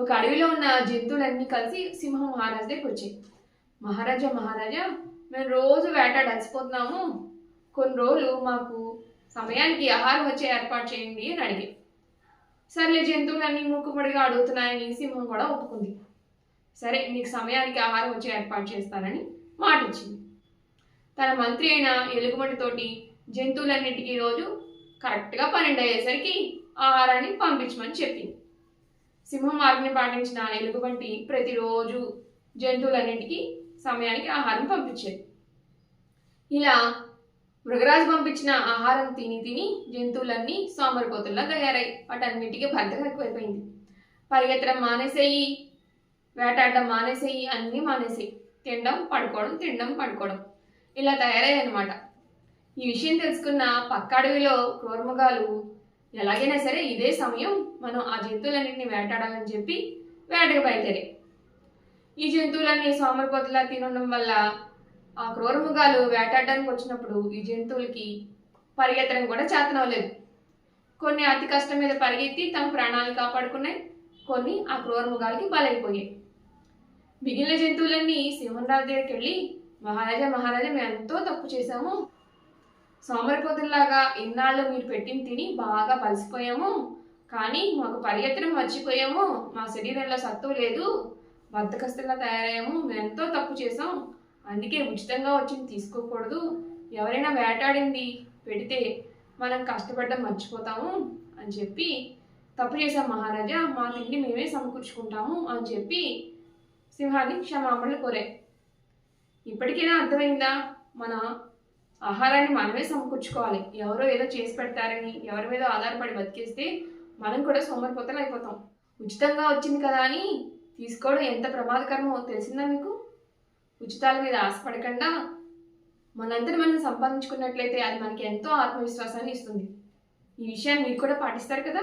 ఒక అడవిలో ఉన్న జంతువులన్నీ కలిసి సింహం మహారాజు దగ్గరికి వచ్చాయి. మహారాజా మహారాజా మేము రోజు వేటాడు అలసిపోతున్నాము. కొన్ని రోజులు మాకు సమయానికి ఆహారం వచ్చే ఏర్పాటు చేయండి అని అడిగి సర్లే జంతువులన్నీ మూకుమడిగా అడుగుతున్నాయని సింహం కూడా ఒప్పుకుంది. సరే మీకు సమయానికి ఆహారం వచ్చే ఏర్పాటు చేస్తానని మాట ఇచ్చింది తన మంత్రి అయిన ఎలుగుబంటితోటి జంతువులన్నిటికీ రోజు కరెక్ట్గా పన్నెండు అయ్యేసరికి ఆహారాన్ని పంపించమని చెప్పింది. సింహం ఆజ్ఞ పాటించిన ఎలుగుబంటి ప్రతిరోజు జంతువులన్నింటికి సమయానికి ఆహారం పంపించేది. ఇలా మృగరాజు పంపించిన ఆహారం తిని తిని జంతువులన్నీ సోమరిపోతుల్లా తయారై వాటన్నిటికీ భద్రత ఎక్కువైపోయింది. పరిగెత్తడం మానేసేయి వేటాడడం మానేసేయి అన్నీ మానేసేయి. తినడం పడుకోవడం తినడం పడుకోవడం. ఇలా తయారయ్యాయి అనమాట ఈ విషయం తెలుసుకున్న పక్క అడవిలో క్రూరమృగాలు ఎలాగైనా సరే ఇదే సమయం మనం ఆ జంతువులన్నింటినీ వేటాడాలని చెప్పి వేటకు బయలుదేరాయి ఈ జంతువులన్నీ సోమరిపోతులా తినడం వల్ల ఆ క్రూరముగాలు వేటాడడానికి వచ్చినప్పుడు ఈ జంతువులకి పరిగెత్తడం కూడా చేతనవ్వలేదు. కొన్ని అతి కష్టం మీద పరిగెత్తి తమ ప్రాణాలు కాపాడుకున్నాయి. కొన్ని ఆ క్రూరముగాలకి బలైపోయాయి. మిగిలిన జంతువులన్నీ సింహం రాజు దగ్గరికి వెళ్ళి మహారాజా మహారాజా మేము ఎంతో తప్పు చేశాము. సోమరిపోతుల్లాగా ఇన్నాళ్ళు మీరు పెట్టిన తిని బాగా పలిసిపోయాము. కానీ మాకు పరిగెత్తడం మర్చిపోయాము. మా శరీరంలో సత్తువు లేదు. బద్దకస్తులా తయారయ్యాము. మేము ఎంతో తప్పు చేసాం అందుకే ఉచితంగా వచ్చింది తీసుకోకూడదు. ఎవరైనా వేటాడింది పెడితే మనం కష్టపడ్డం మర్చిపోతాము అని చెప్పి తప్పు చేసాం మహారాజా. మా తిండి మేమే సమకూర్చుకుంటాము అని చెప్పి సింహాన్ని క్షమాపణలు కోరే ఇప్పటికైనా అర్థమైందా? మన ఆహారాన్ని మనమే సమకూర్చుకోవాలి. ఎవరో ఏదో చేసి పెడతారని ఎవరి మీద ఆధారపడి బతికేస్తే మనం కూడా సోమరిపోతలు అయిపోతాం. ఉచితంగా వచ్చింది కదా అని తీసుకోవడం ఎంత ప్రమాదకరమో తెలిసిందా మీకు? ఉచితాల మీద ఆశపడకుండా మనందరి మనం సంపాదించుకున్నట్లయితే అది మనకి ఎంతో ఆత్మవిశ్వాసాన్ని ఇస్తుంది. ఈ విషయాన్ని మీరు కూడా పాటిస్తారు కదా?